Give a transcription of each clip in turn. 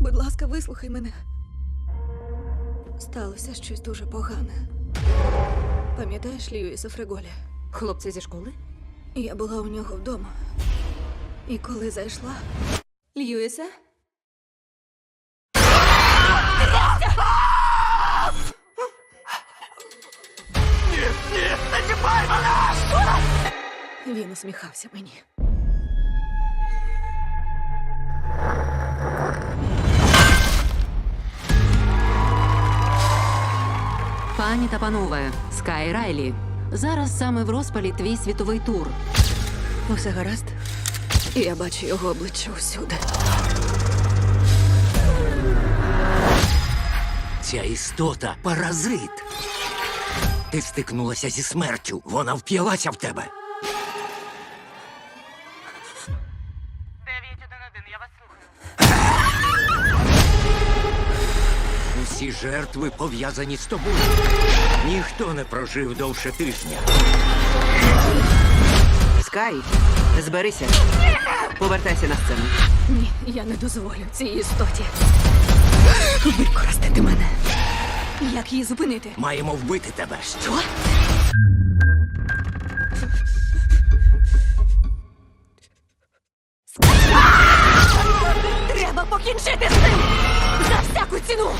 Будь ласка, вислухай мене. Сталося щось дуже погане. Пам'ятаєш Льюіса Фреголі? Хлопці зі школи? Я була у нього вдома. І коли зайшла. Льюісе? Він усміхався мені. Пані та панове, Скай Райлі. Зараз саме в розпалі твій світовий тур. Усе гаразд? Я бачу його обличчя усюди. Ця істота паразит. Ти стикнулася зі смертю. Вона вп'ялася в тебе. Жертви пов'язані з тобою. Ніхто не прожив довше тижня. Скай, зберися. Повертайся на сцену. Ні, я не дозволю цій істоті. Використати мене. Як її зупинити? Маємо вбити тебе. Що? Треба покінчити з цим! За всяку ціну!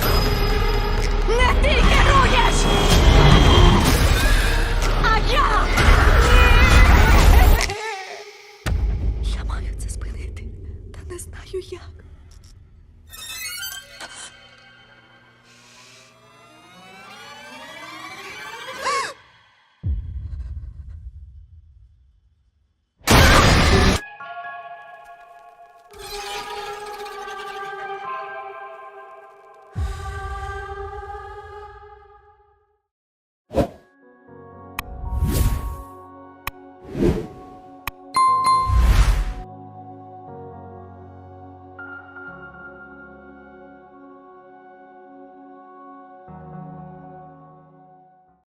优雅。